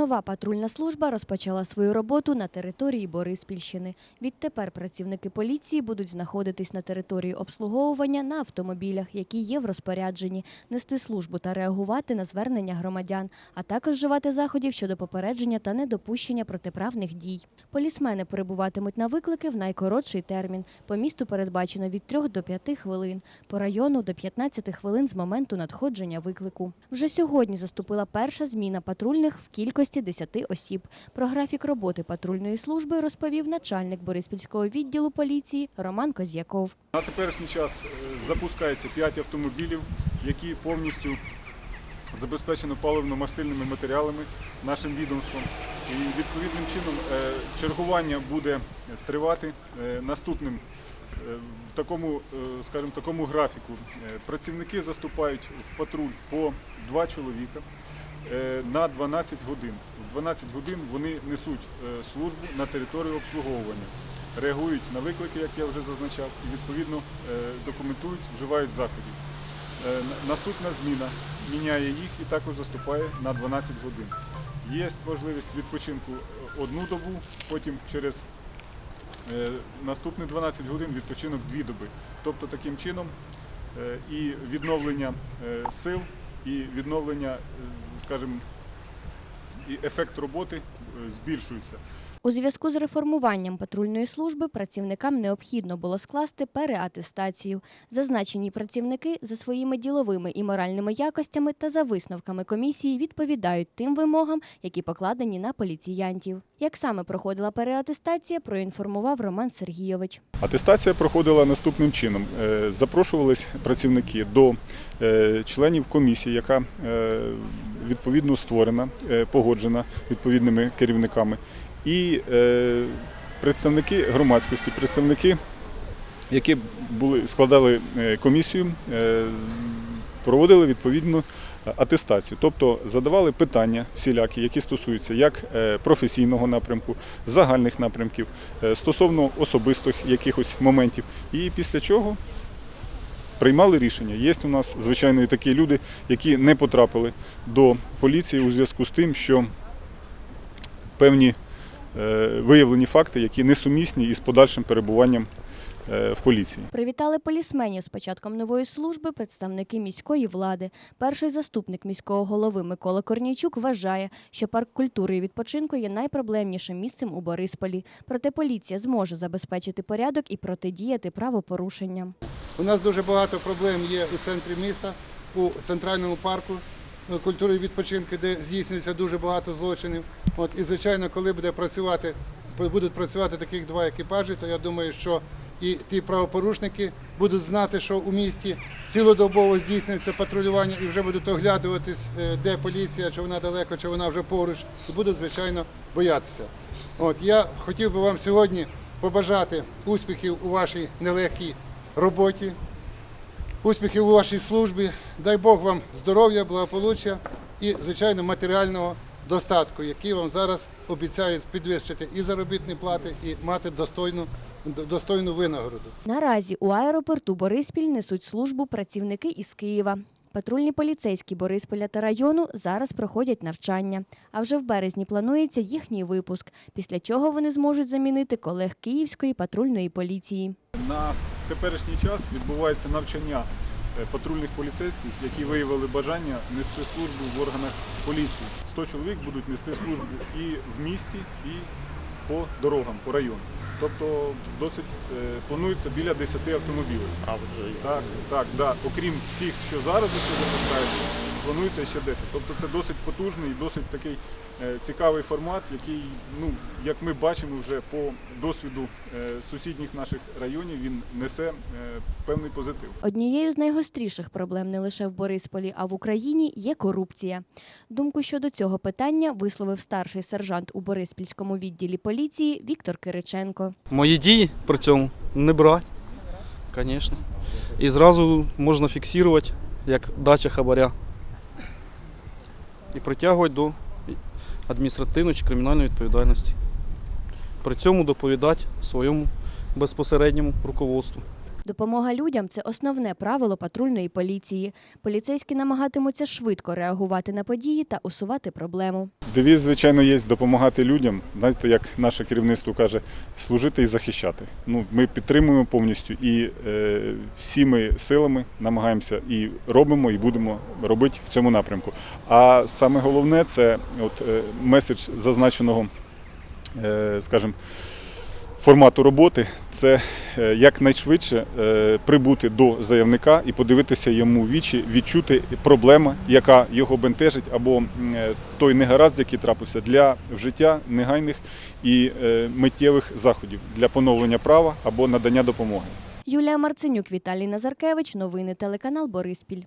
Нова патрульна служба розпочала свою роботу на території Бориспільщини. Відтепер працівники поліції будуть знаходитись на території обслуговування на автомобілях, які є в розпорядженні, нести службу та реагувати на звернення громадян, а також вживати заходів щодо попередження та недопущення протиправних дій. Полісмени перебуватимуть на виклики в найкоротший термін. По місту передбачено від 3 до 5 хвилин, по району до 15 хвилин з моменту надходження виклику. Вже сьогодні заступила перша зміна патрульних в кількості 10 осіб. Про графік роботи патрульної служби розповів начальник Бориспільського відділу поліції Роман Козяков. На теперішній час е, запускається 5 автомобілів, які повністю забезпечені паливно-мастильними матеріалами нашим відомством. І відповідним чином е, чергування буде тривати е, наступним в такому, скажімо, такому графіку. Працівники заступають в патруль по 2 чоловіка на 12 годин. В 12 годин вони несуть е, службу на територію обслуговування реагують на виклики, як я вже зазначав, і відповідно е, документують, вживають заходів. Е, Наступна зміна міняє їх і також заступає на 12 годин. Є можливість відпочинку е, одну добу, потім через е, наступні 12 годин відпочинок дві доби. Тобто таким чином е, і відновлення е, сил, і відновлення, е, скажімо, і ефект роботи е, збільшується. У зв'язку з реформуванням патрульної служби працівникам необхідно було скласти переатестацію. Зазначені працівники за своїми діловими і моральними якостями та за висновками комісії відповідають тим вимогам, які покладені на поліціянтів. Як саме проходила переатестація, проінформував Роман Сергійович. Атестація проходила наступним чином. Е, Запрошувались працівники до е, членів комісії, яка е, відповідно створена, погоджена відповідними керівниками, і е, представники громадськості, представники, які були, складали е, комісію, е, проводили відповідну атестацію, тобто задавали питання всілякі, які стосуються як професійного напрямку, загальних напрямків, стосовно особистих якихось моментів. І після чого приймали рішення. Є у нас, звичайно, і такі люди, які не потрапили до поліції у зв'язку з тим, що певні виявлені факти, які несумісні із подальшим перебуванням е, в поліції. Привітали полісменів з початком нової служби представники міської влади. Перший заступник міського голови Микола Корнійчук вважає, що парк культури і відпочинку є найпроблемнішим місцем у Борисполі. Проте поліція зможе забезпечити порядок і протидіяти правопорушенням. У нас дуже багато проблем є у центрі міста, у центральному парку е, культури і відпочинку, де здійснюється дуже багато злочинів. От і звичайно, коли буде працювати, будуть працювати таких два екіпажі, то я думаю, що і ті правопорушники будуть знати, що у місті цілодобово здійснюється патрулювання і вже будуть оглядуватись, е, де поліція, чи вона далеко, чи вона вже поруч, і будуть звичайно боятися. От я хотів би вам сьогодні побажати успіхів у вашій нелегкій роботі, успіхів у вашій службі. Дай Бог вам здоров'я, благополуччя і, звичайно, матеріального достатку, який вам зараз обіцяють підвищити і заробітні плати, і мати достойну, достойну винагороду. Наразі у аеропорту Бориспіль несуть службу працівники із Києва. Патрульні поліцейські Борисполя та району зараз проходять навчання. А вже в березні планується їхній випуск, після чого вони зможуть замінити колег Київської патрульної поліції. На теперішній час відбувається навчання е, патрульних поліцейських, які виявили бажання нести службу в органах поліції. 100 чоловік будуть нести службу і в місті, і по дорогам, по району. Тобто досить е, планується біля 10 автомобілів. Так, так, да. Окрім цих, що зараз ще запускаються, планується ще 10. Тобто це досить потужний, досить такий е, цікавий формат, який, ну, як ми бачимо вже по досвіду е, сусідніх наших районів, він несе е, певний позитив. Однією з найгостріших проблем не лише в Борисполі, а в Україні є корупція. Думку щодо цього питання висловив старший сержант у Бориспільському відділі поліції Віктор Кириченко. Мої дії при цьому не брати, звісно. І зразу можна фіксувати як дача хабаря. І притягувати до адміністративної чи кримінальної відповідальності. При цьому доповідати своєму безпосередньому руководству. Допомога людям це основне правило патрульної поліції. Поліцейські намагатимуться швидко реагувати на події та усувати проблему. Девіз, звичайно, є допомагати людям. Знаєте, як наше керівництво каже, служити і захищати. Ну, ми підтримуємо повністю і е, всіми силами намагаємося і робимо, і будемо робити в цьому напрямку. А саме головне це от, е, меседж зазначеного, е, скажімо, формату роботи це е, якнайшвидше е, прибути до заявника і подивитися йому в вічі, відчути проблему, яка його бентежить, або е, той негаразд, який трапився для вжиття негайних і миттєвих заходів для поновлення права або надання допомоги. Юлія Марценюк, Віталій Назаркевич. Новини телеканал Бориспіль.